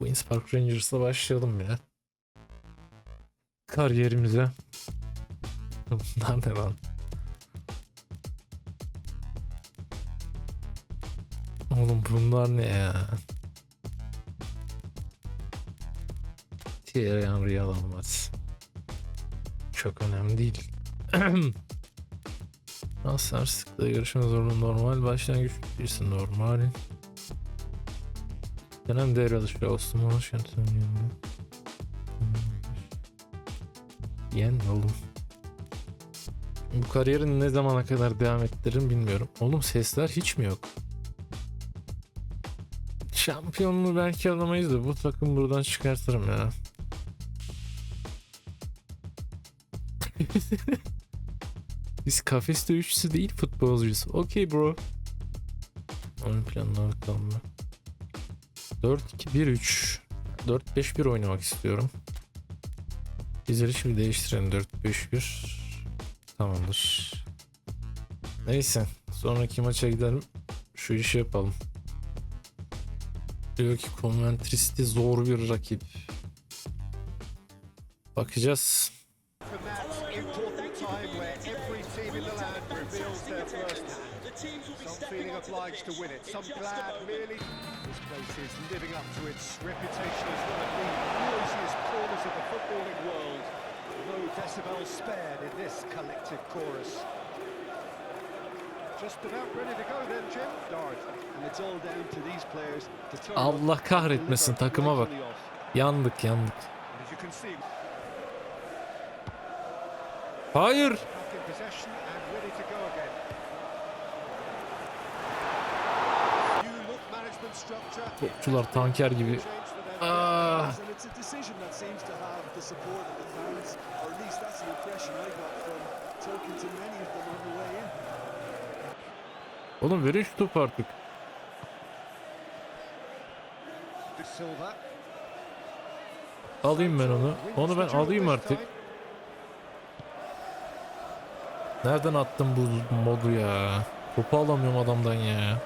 Queen's Park Rangers'la başlayalım ya. Kariyerimize. Bunlar ne lan? Oğlum bunlar ne ya? Thierry Henry alamaz. Çok önemli değil. Transfer sıklığı görüşme zorunlu normal. Başlangıç birisi normal. Dönem devre alışı Osman Hoş Yen oğlum. Bu kariyerin ne zamana kadar devam ettiririm bilmiyorum. Oğlum sesler hiç mi yok? Şampiyonluğu belki alamayız da bu takım buradan çıkartırım ya. Biz kafes dövüşçüsü değil futbolcuyuz. Okey bro. Ön planına bakalım mı? 4-2-1-3 4-5-1 oynamak istiyorum. Bizleri şimdi değiştirelim 4-5-1 Tamamdır. Neyse sonraki maça gidelim. Şu işi yapalım. Diyor ki Coventry City zor bir rakip. Bakacağız. Time where every team in the land reveals their first Some feeling obliged to win it, some glad merely. This place is living up to its reputation as one of the noisiest corners of the footballing world. No decibel spared in this collective chorus. Just about ready to go then, Jim. Start. And it's all down to these players to turn up Allah kahretmesin takıma bak. Yandık yandık. Structure. Topçular tanker gibi. Them. Ah. Oğlum verin şu topu artık. Alayım ben onu. Onu ben alayım artık. Nereden attım bu modu ya? Topu alamıyorum adamdan ya.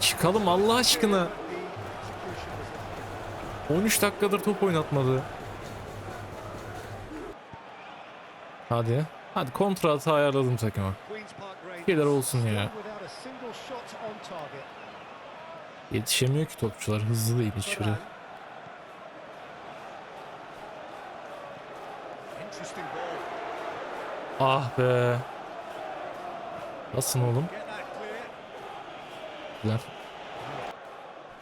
Çıkalım Allah aşkına. 13 dakikadır top oynatmadı. Hadi. Hadi kontra hata ayarladım takıma. Şeyler olsun ya. Yetişemiyor ki topçular. Hızlı değil hiçbiri. Interesting ball. Ah be. Nasılsın oğlum? Güzel.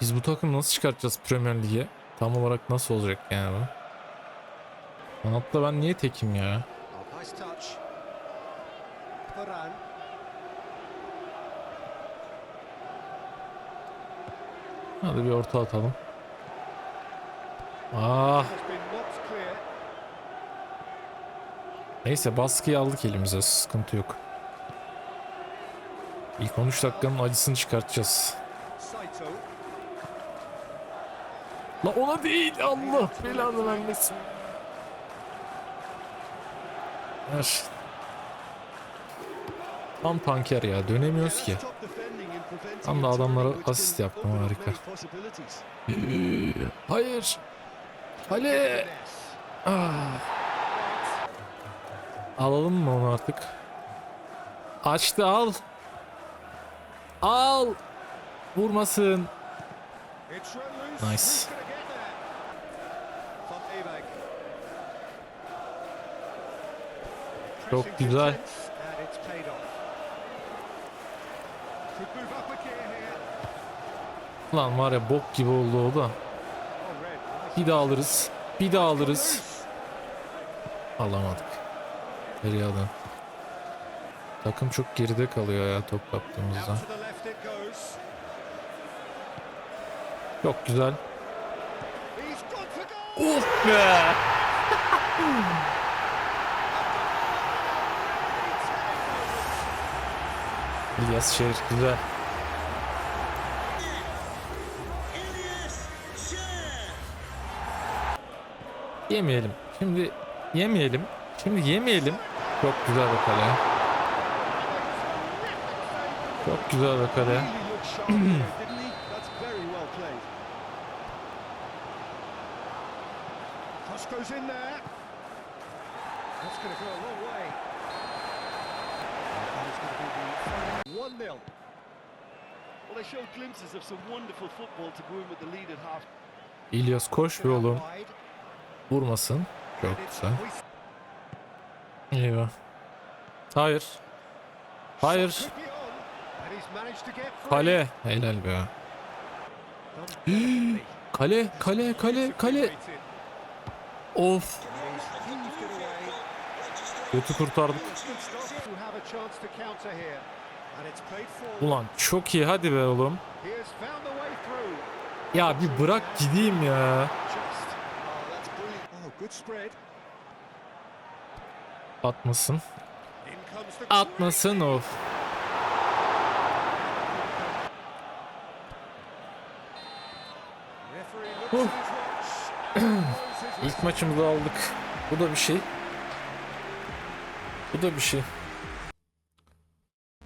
Biz bu takım nasıl çıkartacağız Premier Lig'e? Tam olarak nasıl olacak yani bu? Kanatta ben niye tekim ya? Hadi bir orta atalım. Ah neyse baskıyı aldık elimize sıkıntı yok. İlk 13 dakikanın acısını çıkartacağız. La ona değil Allah belanı vermesin. Ver. Tam tanker ya dönemiyoruz ki. Tam da adamlara asist yaptım, harika. Hayır. Ali. Ah. Alalım mı onu artık? Açtı al. Al. Vurmasın. Nice. Çok güzel. Lan var ya bok gibi oldu o da. Bir daha alırız. Bir daha alırız. Alamadık. Geriye alın. Takım çok geride kalıyor ya top kaptığımızda. Çok güzel. Of be! İlyas Şehir güzel. Yemeyelim. Şimdi yemeyelim. Şimdi yemeyelim. Çok güzel bir kale. Çok güzel bir kale. İlyas koş bir oğlum. Vurmasın. Çok güzel. Eyvah. Hayır. Hayır. Kale. Helal be. Kale, kale, kale, kale. Of. Götü kurtardık. Ulan çok iyi hadi be oğlum. Ya bir bırak gideyim ya. Just. Oh, that's brilliant. Oh, good spread. Atmasın. Atmasın of. His İlk maçımızı aldık. Bu da bir şey. Bu da bir şey.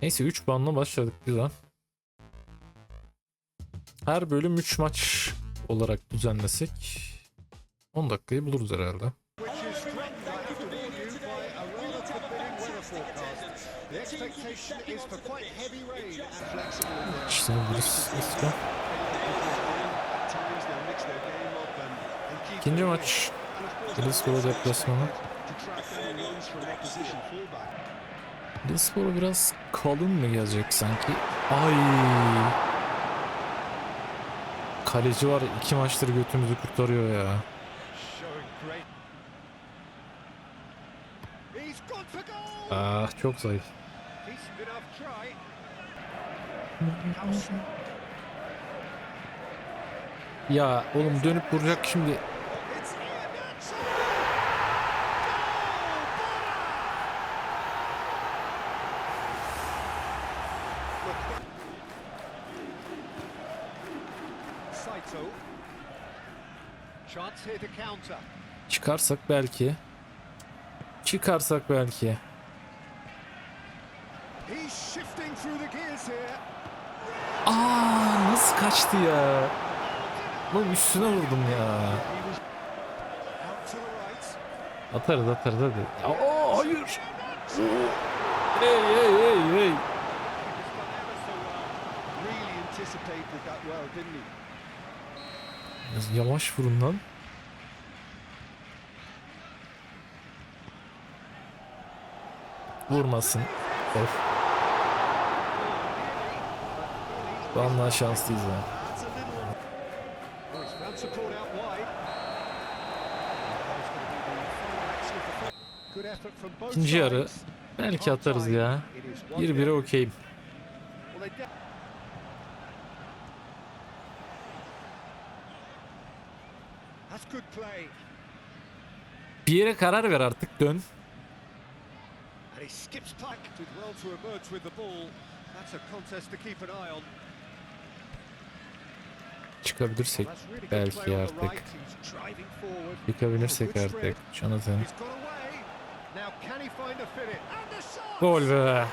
Neyse 3 puanla başladık güzel. Her bölüm 3 maç olarak düzenlesek 10 dakikayı buluruz herhalde. And, and keep İkinci maç. That's deplasmanı. Hillsborough biraz kalın mı gelecek sanki? Ay. Kaleci var iki maçtır götümüzü kurtarıyor ya. Ah çok zayıf. Ya oğlum dönüp vuracak şimdi. Çıkarsak belki. Çıkarsak belki. Nasıl kaçtı ya? Oğlum üstüne vurdum ya. Atarız atarız hadi. Ya, aa, hayır. Hey hey hey hey. Biraz yavaş vurun lan. Vurmasın. Of. Vallahi şanslıyız ya. That's a little Oh, he's found support out wide. That is going to be the final action of the first. Good effort from both İkinci yarı belki atarız ya. It is one 1-1'e nil. okeyim. Bir yere karar ver artık dön. And he skips back. Did well to emerge with the ball. That's a contest to keep an eye on. Çıkabilirsek belki artık. Çıkabilirsek artık. Jonathan. Gol be.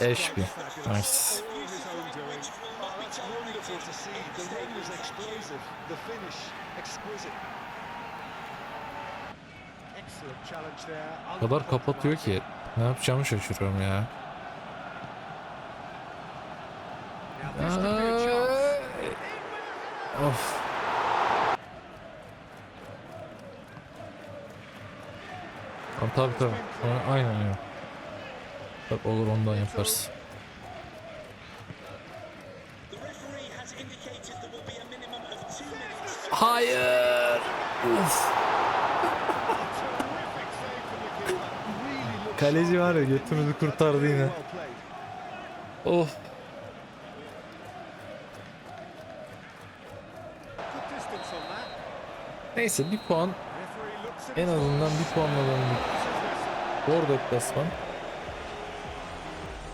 Eşbi. Nice. Kadar kapatıyor ki. Ne yapacağımı şaşırıyorum ya. Of. Tamam tabii tabii. Aynen aynen. Bak olur ondan yaparız. Hayır. Uf. Kaleci var ya götümüzü kurtardı yine. Of. That. Neyse bir puan en azından bir puanla döndük. Zor deplasman.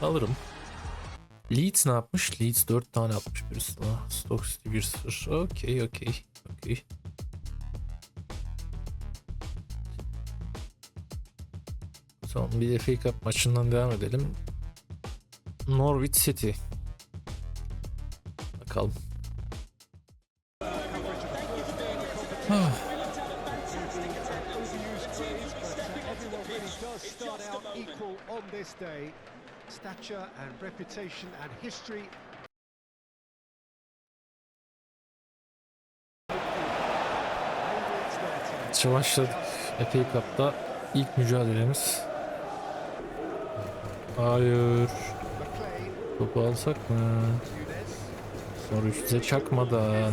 Alırım. Leeds ne yapmış? Leeds 4 tane atmış bir üstüne. Stoke City 1-0. Okey okey. Okey. Son bir FA Cup maçından devam edelim. Norwich City. bakalım. Stature and. Başladık. Epey Cup'ta ilk mücadelemiz. Hayır. Topu alsak mı? Sonra üstüze çakmadan.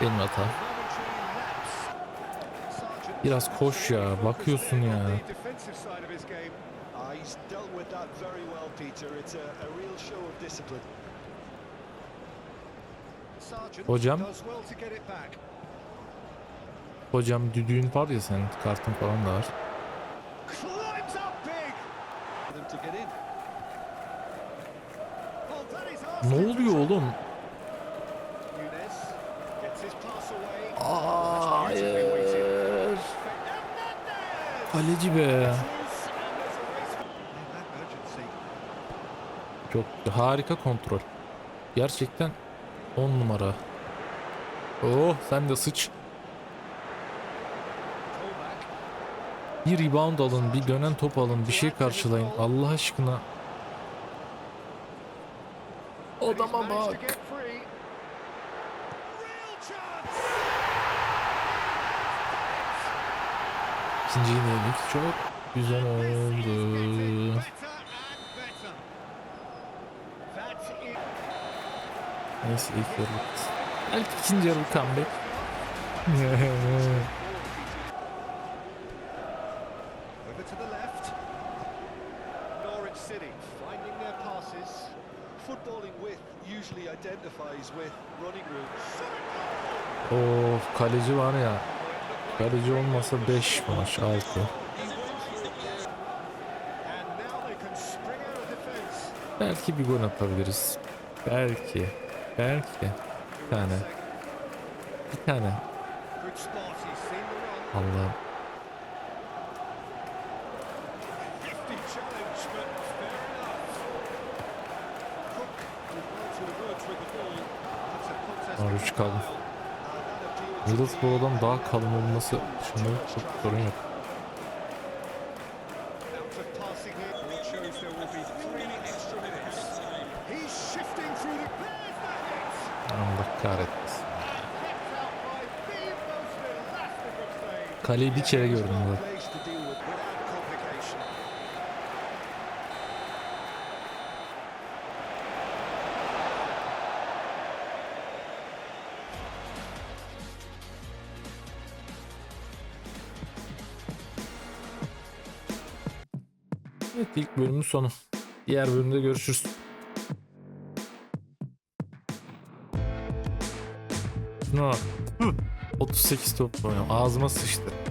Oh, what Biraz koş ya. Bakıyorsun ya. Ah, Hocam. Hocam düdüğün var ya senin kartın falan da var. Climbs up big. For them to get in. Well, that is Ne asking oluyor oğlum? Nunez gets his pass away. Hayır. Hernandez! Kaleci be. Loose, and there's a race. Man, that urgency. Çok harika kontrol. Gerçekten 10 numara. Oh sen de sıç. Bir rebound alın, bir dönen top alın, bir şey karşılayın. Allah aşkına. To bak. İkinci yedik. Çok güzel oldu. Neyse ilk yarı. Belki ikinci yarı comeback. Of kaleci var ya. Kaleci olmasa 5 maç 6. And now they can spring out of defence. Belki bir gol atabiliriz. Belki. Belki. Bir tane. Bir tane. Allah'ım. Hefty challenge, kaldı. Middlesbrough'dan daha kalın olması şimdi çok sorun yok. Out of passing here, it shows there ilk bölümün sonu. Diğer bölümde görüşürüz. Hı. 38 top oynuyor. Ağzıma sıçtı.